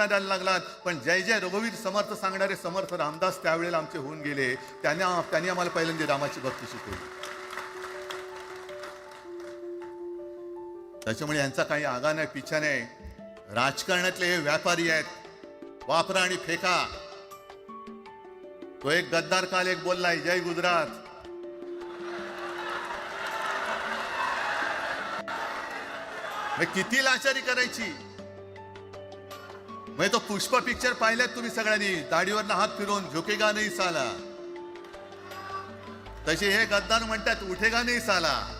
घोषणा द्यायला लागलात. पण जय जय रघुवीर समर्थ सांगणारे समर्थ रामदास त्यावेळेला आमचे होऊन गेले. त्यांना त्यांनी आम्हाला पहिल्यांदा रामाची भक्ती शिकवली. त्याच्यामुळे यांचा काही आगा नाही पिछा नाही. राजकारणातले हे व्यापारी आहेत. वापरा आणि फेका. तो एक गद्दार काल एक बोललाय जय गुजरात. किती लाचारी करायची? म्हणजे तो पुष्प पिक्चर पाहिलेत तुम्ही सगळ्यांनी. दाढीवर हात फिरून झुकेगा नाही साला. तसे हे गद्दार म्हणतात उठेगा नाही साला.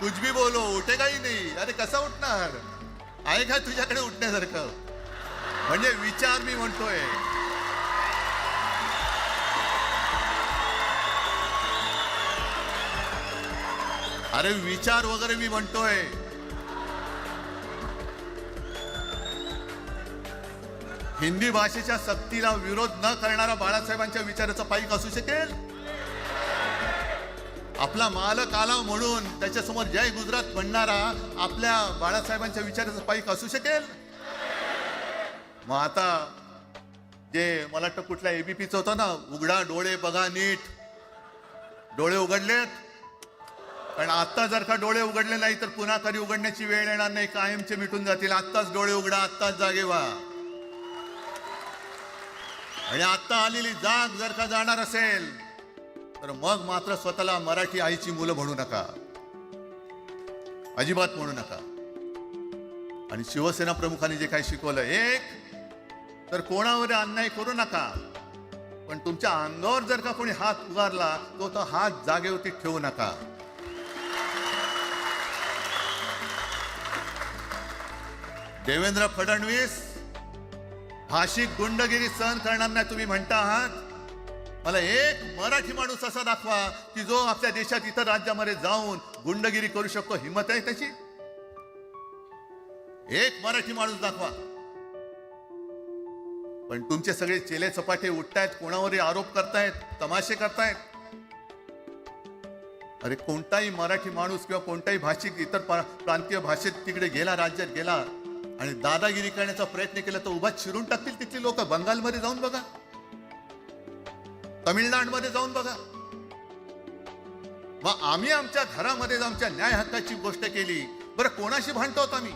कुछ भी बोलो उठेगाही नाही. अरे कसा उठणार? आहे का तुझ्याकडे उठण्यासारखं? म्हणजे विचार मी म्हणतोय. अरे विचार वगैरे मी म्हणतोय. हिंदी भाषेच्या सक्तीला विरोध न करणारा बाळासाहेबांच्या विचाराचा पाईक असू शकेल? आपला मालक आला म्हणून त्याच्यासमोर जय गुजरात म्हणणारा आपल्या बाळासाहेबांच्या विचाराचा पाईक असू शकेल? मग आता जे मला वाटतं कुठल्या एबीपीचं होतं ना उघडा डोळे बघा नीट. डोळे उघडलेत? पण आत्ता जर का डोळे उघडले नाही तर पुन्हा कधी उघडण्याची वेळ येणार नाही कायमचे मिटून जातील. आत्ताच डोळे उघडा आत्ताच जागे व्हा. आणि आत्ता आलेली जाग जर का जाणार असेल तर मग मात्र स्वतःला मराठी आईची मुलं म्हणू नका. अजिबात म्हणू नका. आणि शिवसेना प्रमुखांनी जे काही शिकवलं एक तर कोणावर अन्याय करू नका. पण तुमच्या अंगावर जर का कोणी हात उगारला तो तो हात जागेवरती ठेवू नका. देवेंद्र फडणवीस भाषिक गुंडगिरी सहन करणार नाही तुम्ही म्हणता आहात? मला एक मराठी माणूस असा दाखवा की जो आपल्या देशात इतर राज्यामध्ये जाऊन गुंडगिरी करू शकतो. हिंमत आहे त्याची? एक मराठी माणूस दाखवा. पण तुमचे सगळे चेले चपाटे उठतायत कोणावरही आरोप करतायत तमाशे करतायत. अरे कोणताही मराठी माणूस किंवा कोणताही भाषिक इतर प्रांतीय भाषेत तिकडे गेला राज्यात गेला आणि दादागिरी करण्याचा प्रयत्न केला तर उभा चिरून टाकतील तिथली लोक. बंगालमध्ये जाऊन बघा. तमिळनाडूमध्ये जाऊन बघा. मग आम्ही आमच्या घरामध्ये आमच्या न्याय हक्काची गोष्ट केली. बरं कोणाशी भांडतो आहोत आम्ही?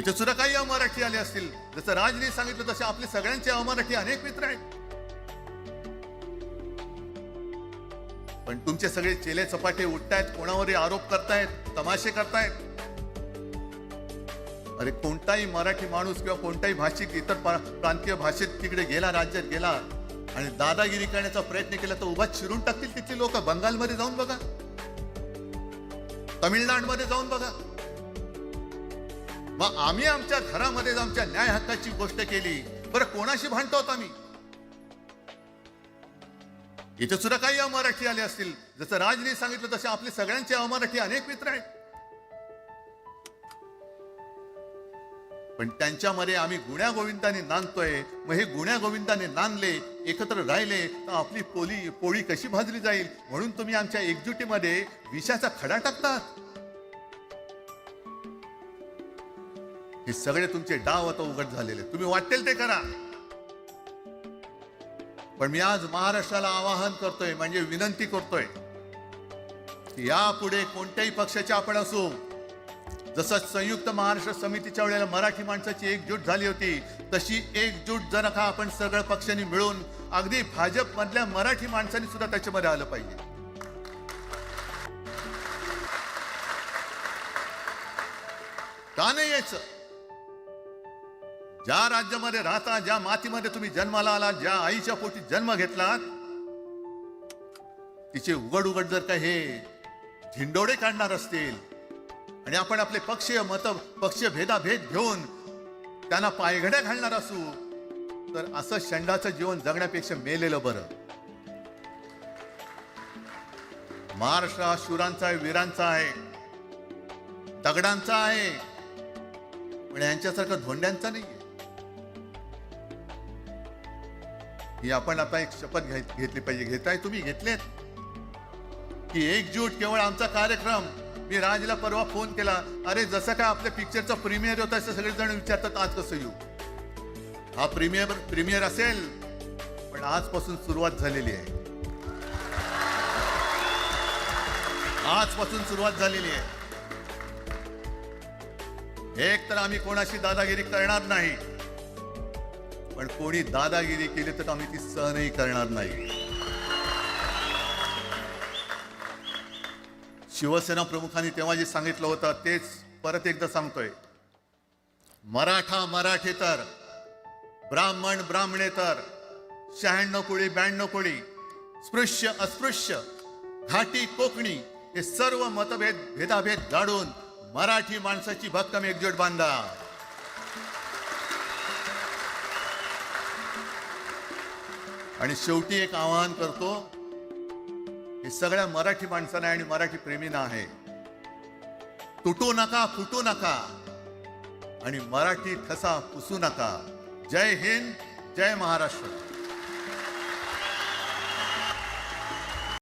इथे सुद्धा काही अमराठी आले असतील. जसं राजने सांगितलं तसे आपले सगळ्यांचे अमराठी अनेक मित्र आहेत. पण तुमचे सगळे चेले चपाटे उठतायत कोणावरही आरोप करतायत तमाशे करतायत. अरे कोणताही मराठी माणूस किंवा कोणताही भाषिक इतर प्रांतीय भाषेत तिकडे गेला राज्यात गेला आणि दादागिरी करण्याचा प्रयत्न केला तर उभा चिरून टाकतील तिथली लोक. बंगालमध्ये जाऊन बघा. तमिळनाडूमध्ये जाऊन बघा. मग आम्ही आमच्या घरामध्ये आमच्या न्याय हक्काची गोष्ट केली. बरं कोणाशी भांडतो आहोत आम्ही? इथे सुद्धा काही अमराठी आले असतील. जसं राजने सांगितलं तसे आपले सगळ्यांचे अमराठी अनेक मित्र आहेत. पण त्यांच्यामध्ये आम्ही गुण्या गोविंदाने नांदतोय. मग हे गुण्या गोविंदाने नांदले एकत्र राहिले तर आपली पोली पोळी कशी भाजली जाईल? म्हणून तुम्ही आमच्या एकजुटीमध्ये विषाचा खडा टाकतात. हे सगळे तुमचे डाव आता उघड झालेले. तुम्ही वाटेल ते करा. पण मी आज महाराष्ट्राला आवाहन करतोय म्हणजे विनंती करतोय यापुढे कोणत्याही पक्षाचे आपण असू जसं संयुक्त महाराष्ट्र समितीच्या वेळेला मराठी माणसाची एकजूट झाली होती तशी एकजूट जर का आपण सगळ्या पक्षांनी मिळून अगदी भाजपमधल्या मराठी माणसांनी सुद्धा त्याच्यामध्ये आलं पाहिजे. का नाही यायचं? ज्या राज्यामध्ये राहता ज्या मातीमध्ये तुम्ही जन्माला आलात ज्या आईच्या पोटी जन्म घेतलात तिचे उघड उघड जर का हे झिंडोडे काढणार असतील आणि आपण आपले पक्षीय मत पक्षीय भेदाभेद घेऊन त्यांना पायघड्या घालणार असू तर असं शंडाचं जीवन जगण्यापेक्षा मेलेलं बरं. महाराष्ट्र हा शूरांचा आहे वीरांचा आहे दगडांचा आहे पण यांच्यासारखं धोंड्यांचा नाही ही आपण आता एक शपथ घेतली पाहिजे. घेताय तुम्ही घेतलेत? की एकजूट केवळ आमचा कार्यक्रम मी राजला परवा फोन केला. अरे जसं काय आपल्या पिक्चरचा प्रीमियर होता असं सगळेजण विचारतात आज कसं येऊ? हा प्रीमियर प्रीमियर असेल पण आजपासून सुरुवात झालेली आहे. आजपासून सुरुवात झालेली आहे. एक तर आम्ही कोणाशी दादागिरी करणार नाही पण कोणी दादागिरी केली तर आम्ही ती सहनही करणार नाही. शिवसेना प्रमुखांनी तेव्हा जे सांगितलं होतं तेच परत एकदा सांगतोय. मराठा मराठेतर ब्राह्मण ब्राह्मणेतर शहाण्णव कोळी ब्याण्णव कोळी स्पृश्य अस्पृश्य घाटी कोकणी हे सर्व मतभेद भेदाभेद गाडून मराठी माणसाची भक्कम एकजूट बांधा. आणि शेवटी एक आवाहन करतो हे सगळ्या मराठी माणसांना आणि मराठी प्रेमींना आहे. तुटू नका फुटू नका. आणि मराठी ठसा पुसू नका. जय हिंद जय महाराष्ट्र.